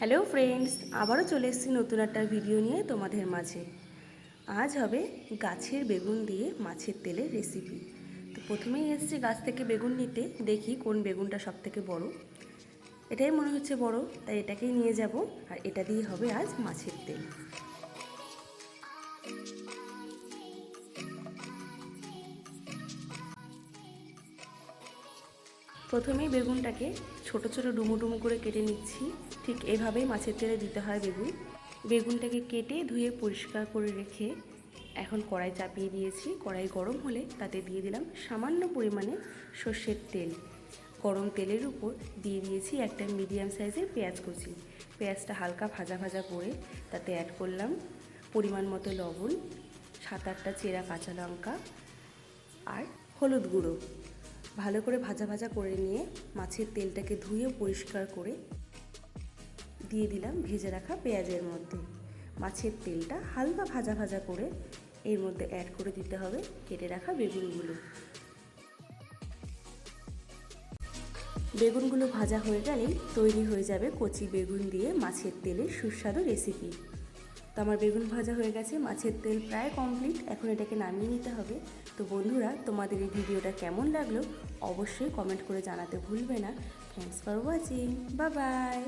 Hello friends, আবারও চলে এসেছি নতুন একটা ভিডিও নিয়ে তোমাদের মাঝে। আজ হবে গাছের বেগুন দিয়ে মাছের তেলের রেসিপি তো প্রথমেই এসছি গাছ থেকে বেগুন নিতে, দেখি কোন বেগুনটা সব থেকে বড়ো। এটাই মনে হচ্ছে বড়, তাই এটাকেই নিয়ে যাব, আর এটা দিয়ে হবে আজ মাছের তেল। প্রথমেই বেগুনটাকে ছোট ছোট ডুমো ডুমো করে কেটে নিচ্ছি। ঠিক এভাবেই মাছের তেলে দিতে হয় বেগুন। বেগুনটাকে কেটে ধুয়ে পরিষ্কার করে রেখে এখন কড়াই চাপিয়ে দিয়েছি। কড়াই গরম হলে তাতে দিয়ে দিলাম সামান্য পরিমাণে সর্ষের তেল। গরম তেলের উপর দিয়ে দিয়েছি একটা মিডিয়াম সাইজের পেঁয়াজ কুচি। পেঁয়াজটা হালকা ভাজা ভাজা করে তাতে অ্যাড করলাম পরিমাণ মতো লবণ, সাত আটটা চেরা কাঁচা লঙ্কা আর হলুদ গুঁড়ো। ভালো করে ভাজা ভাজা করে নিয়ে মাছের তেলটাকে ধুয়ে পরিষ্কার করে দিয়ে দিলাম ভেজে রাখা পেঁয়াজের মধ্যে। মাছের তেলটা হালকা ভাজা ভাজা করে এর মধ্যে অ্যাড করে দিতে হবে কেটে রাখা বেগুনগুলো। বেগুনগুলো ভাজা হয়ে গেলেই তৈরি হয়ে যাবে কচি বেগুন দিয়ে মাছের তেলের সুস্বাদু রেসিপি তো আমার বেগুন ভাজা হয়ে গেছে, মাছের তেল প্রায় কমপ্লিট এখন এটাকে নামিয়ে নিতে হবে। তো বন্ধুরা, তোমাদের এই ভিডিওটা কেমন লাগল অবশ্যই কমেন্ট করে জানাতে ভুলবে না। থ্যাংকস ফর ওয়াচিং বা বাই